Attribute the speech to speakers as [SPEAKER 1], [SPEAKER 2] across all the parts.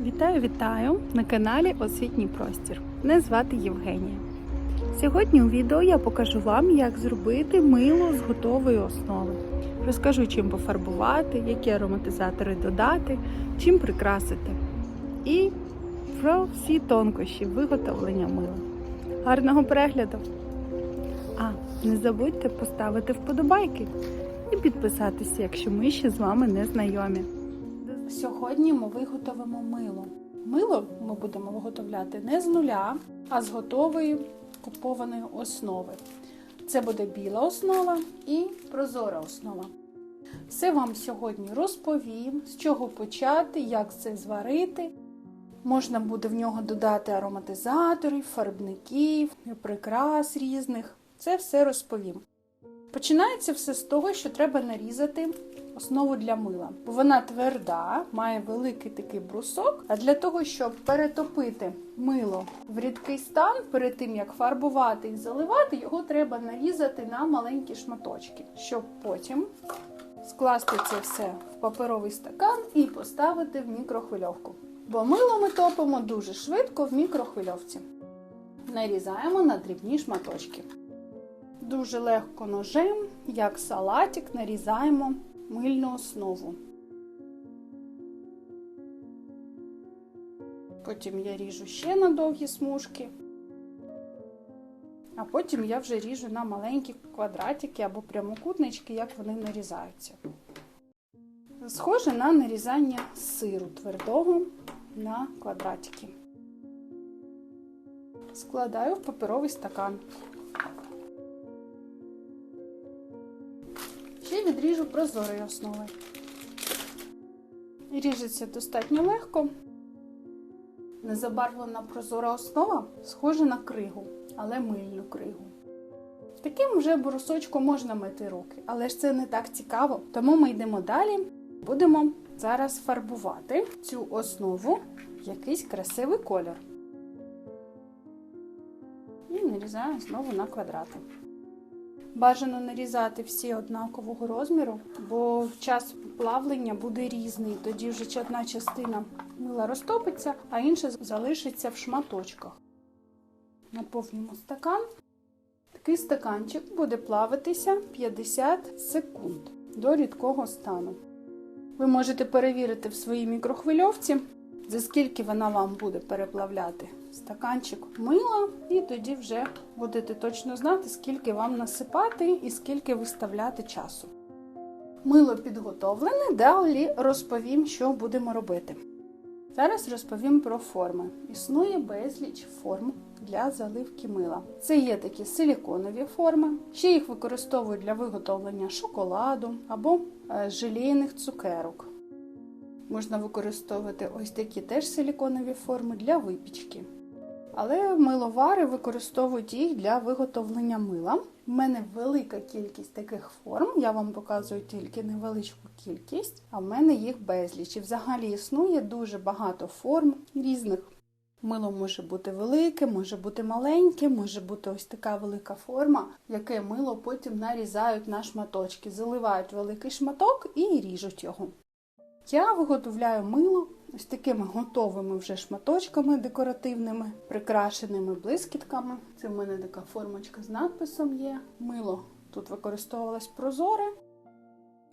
[SPEAKER 1] Вітаю, вітаю на каналі Освітній простір. Мене звати Євгенія. Сьогодні у відео я покажу вам, як зробити мило з готової основи. Розкажу, чим пофарбувати, які ароматизатори додати, чим прикрасити. І про всі тонкощі виготовлення мила. Гарного перегляду! А не забудьте поставити вподобайки і підписатися, якщо ми ще з вами не знайомі. Сьогодні ми виготовимо мило. Мило ми будемо виготовляти не з нуля, а з готової купованої основи. Це буде біла основа і прозора основа. Все вам сьогодні розповім, з чого почати, як це зварити. Можна буде в нього додати ароматизаторів, фарбників, прикрас різних. Це все розповім. Починається все з того, що треба нарізати основу для мила. Вона тверда, має великий такий брусок. А для того, щоб перетопити мило в рідкий стан, перед тим як фарбувати і заливати, його треба нарізати на маленькі шматочки, щоб потім скласти це все в паперовий стакан і поставити в мікрохвильовку. Бо мило ми топимо дуже швидко в мікрохвильовці. Нарізаємо на дрібні шматочки. Дуже легко ножем, як салатик, нарізаємо мильну основу. Потім я ріжу ще на довгі смужки, а потім я вже ріжу на маленькі квадратики або прямокутнички, як вони нарізаються. Схоже на нарізання сиру твердого на квадратики. Складаю в паперовий стакан. Ще відріжу прозорою основою. Ріжеться достатньо легко. Незабарвлена прозора основа схожа на кригу, але мильну кригу. Таким вже брусочком можна мити руки, але ж це не так цікаво. Тому ми йдемо далі. Будемо зараз фарбувати цю основу в якийсь красивий колір. І нарізаю знову на квадрати. Бажано нарізати всі однакового розміру, бо час плавлення буде різний. Тоді вже одна частина мила розтопиться, а інша залишиться в шматочках. Наповнюємо стакан. Такий стаканчик буде плавитися 50 секунд до рідкого стану. Ви можете перевірити в своїй мікрохвильовці, за скільки вона вам буде переплавляти стаканчик мила, і тоді вже будете точно знати, скільки вам насипати і скільки виставляти часу. Мило підготовлене, далі розповім, що будемо робити. Зараз розповім про форми. Існує безліч форм для заливки мила. Це є такі силіконові форми, ще їх використовують для виготовлення шоколаду або е, желейних цукерок. Можна використовувати ось такі теж силіконові форми для випічки. Але миловари використовують їх для виготовлення мила. У мене велика кількість таких форм, я вам показую тільки невеличку кількість, а в мене їх безліч. І взагалі існує дуже багато форм різних. Мило може бути велике, може бути маленьке, може бути ось така велика форма, яке мило потім нарізають на шматочки, заливають великий шматок і ріжуть його. Я виготовляю мило ось такими готовими вже шматочками декоративними, прикрашеними блискітками. Це в мене така формочка з надписом є. Мило тут використовувалось прозоре.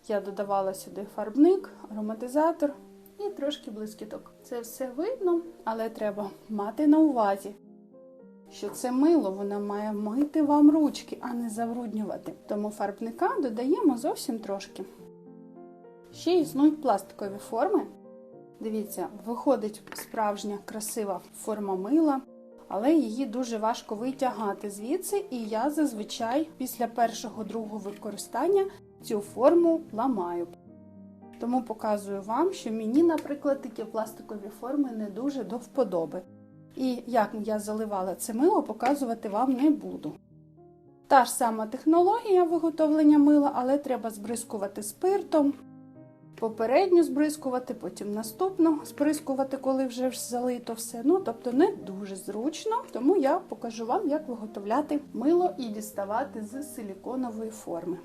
[SPEAKER 1] Я додавала сюди фарбник, ароматизатор і трошки блискіток. Це все видно, але треба мати на увазі, що це мило воно має мити вам ручки, а не забруднювати. Тому фарбника додаємо зовсім трошки. Ще існують пластикові форми. Дивіться, виходить справжня красива форма мила, але її дуже важко витягати звідси, і я зазвичай після першого другого використання цю форму ламаю. Тому показую вам, що мені, наприклад, такі пластикові форми не дуже до вподоби. І як я заливала це мило, показувати вам не буду. Та ж сама технологія виготовлення мила, але треба збризкувати спиртом попередню збризкувати, потім наступну збризкувати, коли вже залито все. Ну, тобто не дуже зручно, тому я покажу вам, як виготовляти мило і діставати з силіконової форми.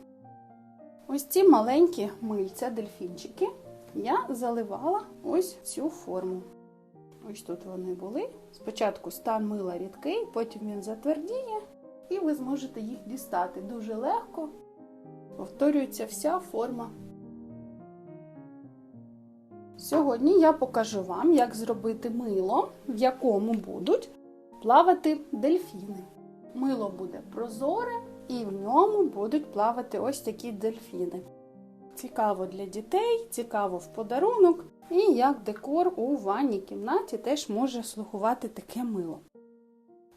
[SPEAKER 1] Ось ці маленькі мильця, дельфінчики, я заливала ось цю форму. Ось тут вони були. Спочатку стан мила рідкий, потім він затвердіє, і ви зможете їх дістати дуже легко. Повторюється вся форма. Сьогодні я покажу вам, як зробити мило, в якому будуть плавати дельфіни. Мило буде прозоре, і в ньому будуть плавати ось такі дельфіни. Цікаво для дітей, цікаво в подарунок, і як декор у ванній кімнаті теж може слугувати таке мило.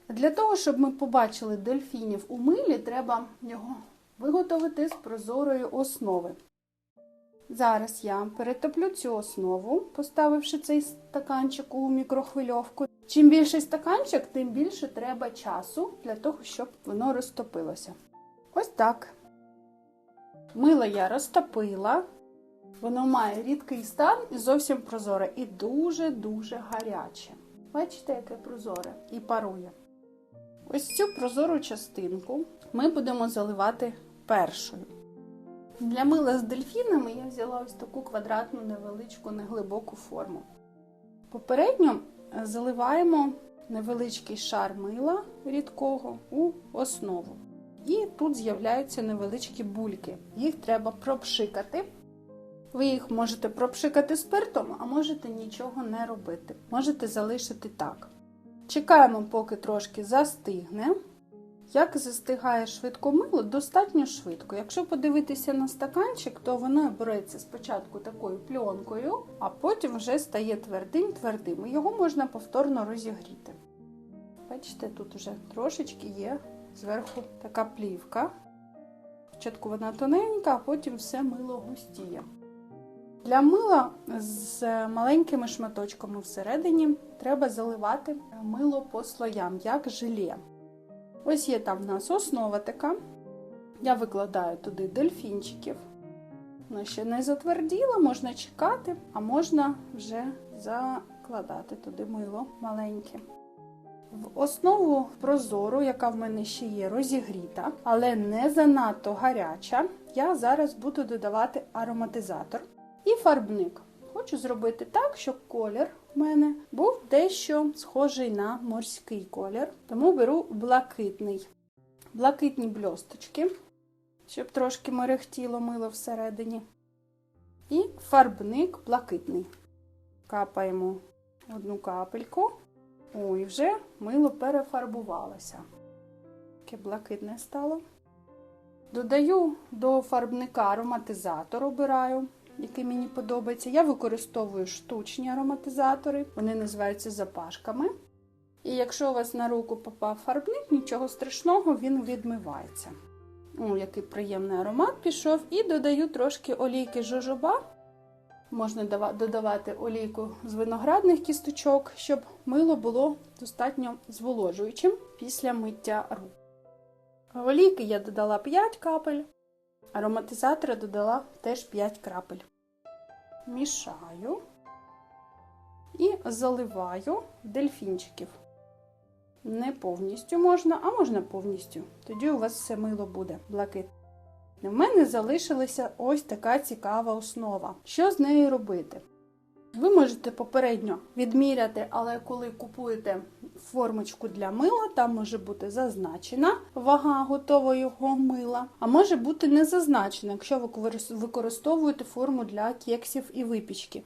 [SPEAKER 1] Для того, щоб ми побачили дельфінів у милі, треба його виготовити з прозорої основи. Зараз я перетоплю цю основу, поставивши цей стаканчик у мікрохвильовку. Чим більший стаканчик, тим більше треба часу для того, щоб воно розтопилося. Ось так. Мило я розтопила. Воно має рідкий стан і зовсім прозоре, і дуже-дуже гаряче. Бачите, яке прозоре і парує. Ось цю прозору частинку ми будемо заливати першою. Для мила з дельфінами я взяла ось таку квадратну невеличку неглибоку форму. Попередньо заливаємо невеличкий шар мила рідкого у основу. І тут з'являються невеличкі бульки. Їх треба пропшикати. Ви їх можете пропшикати спиртом, а можете нічого не робити. Можете залишити так. Чекаємо, поки трошки застигне. Як застигає швидко мило, достатньо швидко. Якщо подивитися на стаканчик, то воно береться спочатку такою пленкою, а потім вже стає твердим-твердим. І Його можна повторно розігріти. Бачите, тут вже трошечки є зверху така плівка. Спочатку вона тоненька, а потім все мило густіє. Для мила з маленькими шматочками всередині треба заливати мило по слоям, як желе. Ось є там в нас основа така. Я викладаю туди дельфінчиків. Воно ще не затверділо, можна чекати, а можна вже закладати туди мило маленьке. В основу прозору, яка в мене ще є розігріта, але не занадто гаряча, я зараз буду додавати ароматизатор і фарбник. Хочу зробити так, щоб колір мене був дещо схожий на морський колір. Тому беру блакитний. Блакитні бльосточки, щоб трошки мерехтіло мило всередині. І фарбник блакитний. Капаємо одну капельку. Ой, вже мило перефарбувалося. Таке блакитне стало. Додаю до фарбника ароматизатор, обираю який мені подобається. Я використовую штучні ароматизатори, вони називаються запашками. І якщо у вас на руку попав фарбник, нічого страшного, він відмивається. О, який приємний аромат пішов. І додаю трошки олійки жожоба. Можна додавати олійку з виноградних кісточок, щоб мило було достатньо зволожуючим після миття рук. Олійки я додала 5 капель. Ароматизатора додала теж 5 крапель. Мішаю і заливаю дельфінчиків. Не повністю можна, а можна повністю. Тоді у вас все мило буде блакитне. У мене залишилася ось така цікава основа. Що з нею робити? Ви можете попередньо відміряти, але коли купуєте формочку для мила, там може бути зазначена вага готового мила, а може бути не зазначена, якщо ви використовуєте форму для кексів і випічки.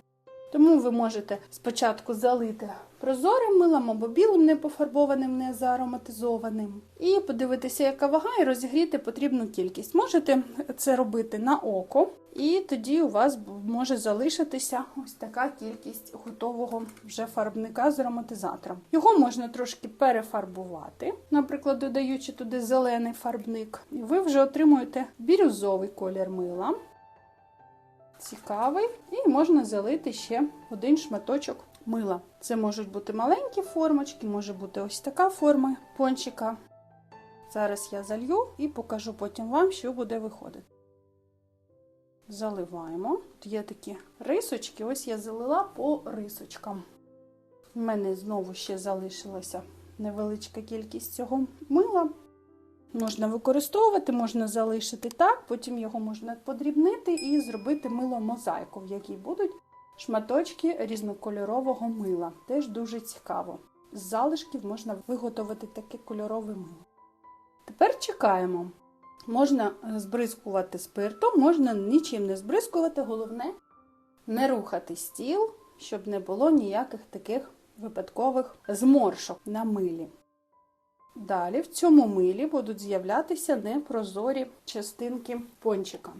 [SPEAKER 1] Тому ви можете спочатку залити прозорим милом або білим непофарбованим, не заароматизованим. І подивитися, яка вага, і розігріти потрібну кількість. Можете це робити на око, і тоді у вас може залишитися ось така кількість готового вже фарбника з ароматизатором. Його можна трошки перефарбувати, наприклад, додаючи туди зелений фарбник, і ви вже отримуєте бірюзовий колір мила. Цікавий, і можна залити ще один шматочок мила. Це можуть бути маленькі формочки, може бути ось така форма пончика. Зараз я залью і покажу потім вам, що буде виходити. Заливаємо. Тут є такі рисочки, ось я залила по рисочкам. У мене знову ще залишилася невеличка кількість цього мила. Можна використовувати, можна залишити так, потім його можна подрібнити і зробити мило мозаїку, в якій будуть шматочки різнокольорового мила. Теж дуже цікаво. З залишків можна виготовити таке кольорове мило. Тепер чекаємо. Можна збризкувати спиртом, можна нічим не збризкувати. Головне не рухати стіл, щоб не було ніяких таких випадкових зморшок на милі. Далі в цьому милі будуть з'являтися непрозорі частинки пончика.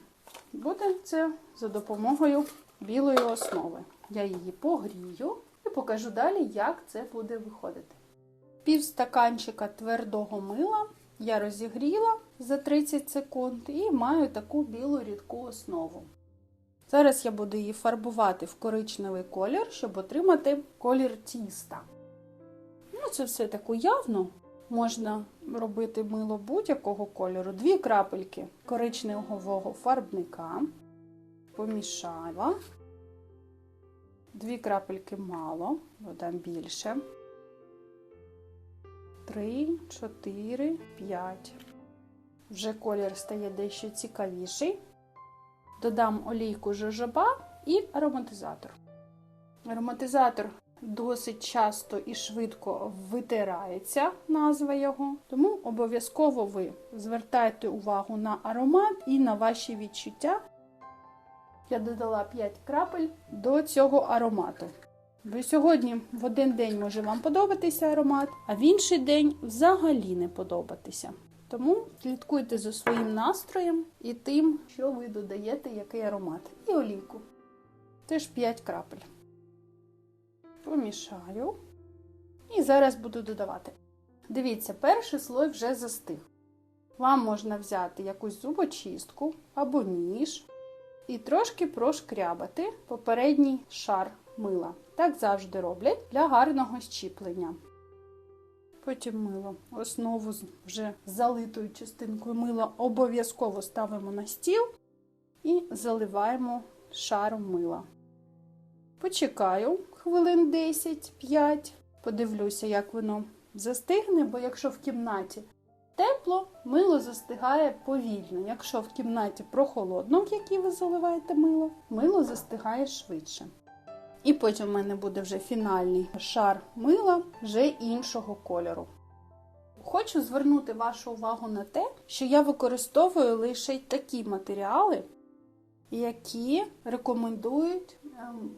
[SPEAKER 1] Буде це за допомогою білої основи. Я її погрію і покажу далі, як це буде виходити. Пів стаканчика твердого мила я розігріла за 30 секунд і маю таку білу рідку основу. Зараз я буду її фарбувати в коричневий колір, щоб отримати колір тіста. Ну, це все так уявно. Можна робити мило будь-якого кольору. Дві крапельки коричневого фарбника. Помішала. Дві крапельки мало, додам більше. Три, чотири, п'ять. Вже колір стає дещо цікавіший. Додам олійку жожоба і ароматизатор. Ароматизатор досить часто і швидко витирається, назва його, тому обов'язково ви звертайте увагу на аромат і на ваші відчуття. Я додала 5 крапель до цього аромату. Бо сьогодні в один день може вам подобатися аромат, а в інший день взагалі не подобатися. Тому слідкуйте за своїм настроєм і тим, що ви додаєте, який аромат. І олійку. Теж 5 крапель. Помішаю. І зараз буду додавати. Дивіться, перший слой вже застиг. Вам можна взяти якусь зубочистку або ніж і трошки прошкрябати попередній шар мила. Так завжди роблять для гарного щіплення. Потім мило, основу вже залитою частинкою мила обов'язково ставимо на стіл і заливаємо шаром мила. Почекаю хвилин 10-5, подивлюся, як воно застигне, бо якщо в кімнаті тепло, мило застигає повільно. Якщо в кімнаті прохолодно, в якій ви заливаєте мило, мило застигає швидше. І потім в мене буде вже фінальний шар мила вже іншого кольору. Хочу звернути вашу увагу на те, що я використовую лише такі матеріали, які рекомендують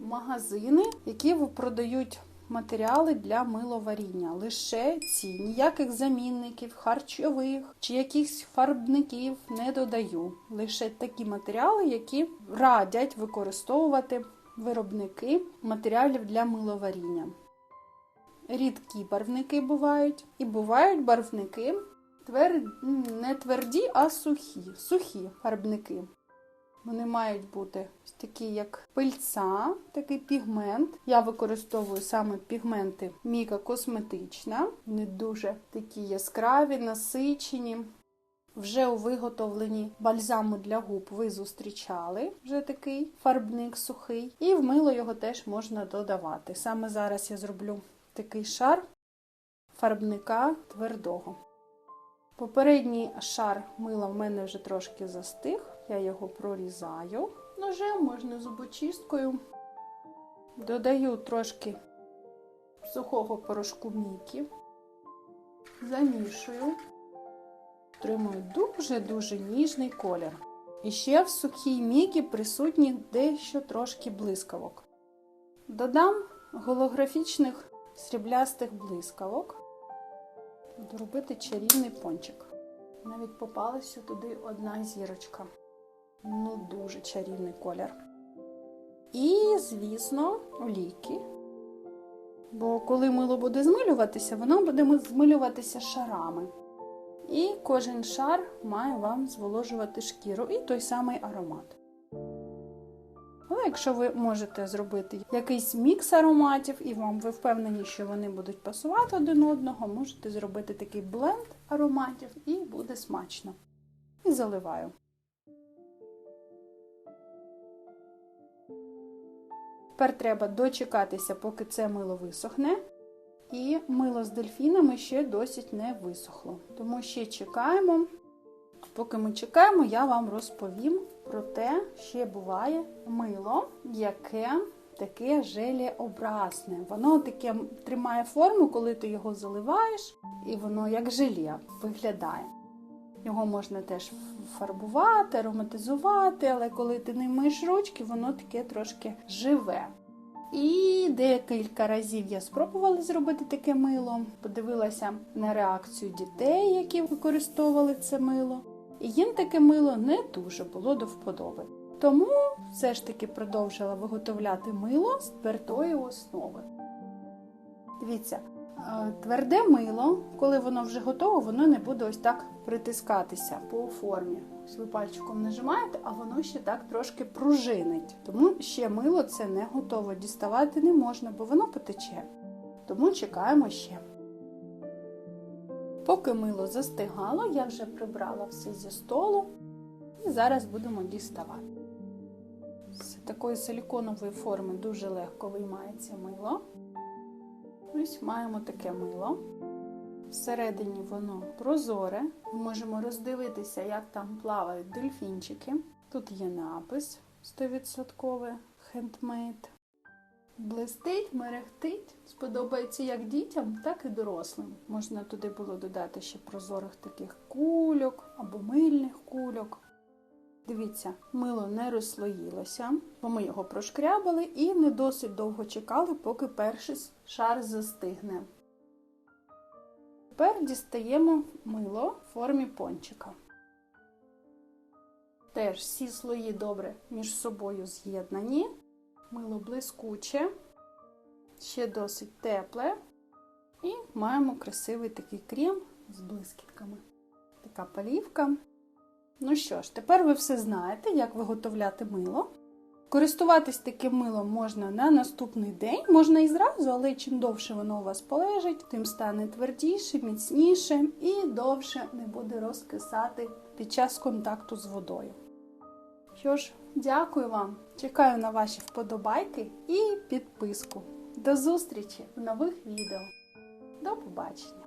[SPEAKER 1] магазини, які продають матеріали для миловаріння. Лише ці, ніяких замінників, харчових чи якихось фарбників не додаю. Лише такі матеріали, які радять використовувати виробники матеріалів для миловаріння. Рідкі барвники бувають, і бувають барвники твер... не тверді, а сухі. Сухі фарбники. Вони мають бути такі, як пильця, такий пігмент. Я використовую саме пігменти Міка Косметична. Вони дуже такі яскраві, насичені. Вже у виготовленні бальзаму для губ ви зустрічали вже такий фарбник сухий, і в мило його теж можна додавати. Саме зараз я зроблю такий шар фарбника твердого. Попередній шар мила в мене вже трошки застиг, я його прорізаю ножем, можна зубочисткою. Додаю трошки сухого порошку мікі, замішую. Отримую дуже-дуже ніжний колір. І ще в сухій мікі присутні дещо трошки блискавок. Додам голографічних сріблястих блискавок. Буду робити чарівний пончик. Навіть попалася туди одна зірочка. Ну, дуже чарівний колір. І, звісно, олійки. Бо коли мило буде змилюватися, воно буде змилюватися шарами. І кожен шар має вам зволожувати шкіру і той самий аромат. Але якщо ви можете зробити якийсь мікс ароматів, і вам ви впевнені, що вони будуть пасувати один одного, можете зробити такий бленд ароматів і буде смачно. І заливаю. Тепер треба дочекатися, поки це мило висохне. І мило з дельфінами ще досить не висохло. Тому ще чекаємо. Поки ми чекаємо, я вам розповім про те, ще буває мило, яке таке желеобразне. Воно таке тримає форму, коли ти його заливаєш, і воно як желе виглядає. Його можна теж фарбувати, ароматизувати, але коли ти не миєш ручки, воно таке трошки живе. І декілька разів я спробувала зробити таке мило, подивилася на реакцію дітей, які використовували це мило. І їм таке мило не дуже було до вподоби. Тому все ж таки продовжила виготовляти мило з твердої основи. Дивіться, тверде мило, коли воно вже готове, воно не буде ось так притискатися по формі. Ось ви пальчиком нажимаєте, а воно ще так трошки пружинить. Тому ще мило це не готово. Діставати не можна, бо воно потече. Тому чекаємо ще. Поки мило застигало, я вже прибрала все зі столу і зараз будемо діставати. З такої силіконової форми дуже легко виймається мило. Ось маємо таке мило. Всередині воно прозоре. Ми можемо роздивитися, як там плавають дельфінчики. Тут є напис 100% хендмейд. Блистить, мерехтить. Сподобається як дітям, так і дорослим. Можна туди було додати ще прозорих таких кульок або мильних кульок. Дивіться, мило не розслоїлося, бо ми його прошкрябали і не досить довго чекали, поки перший шар застигне. Тепер дістаємо мило в формі пончика. Теж всі слої добре між собою з'єднані. Мило блискуче, ще досить тепле. І маємо красивий такий крем з блискітками. Така полівка. Ну що ж, тепер ви все знаєте, як виготовляти мило. Користуватись таким милом можна на наступний день, можна і зразу, але чим довше воно у вас полежить, тим стане твердіше, міцніше і довше не буде розкисати під час контакту з водою. Що ж, дякую вам, чекаю на ваші вподобайки і підписку. До зустрічі в нових відео. До побачення!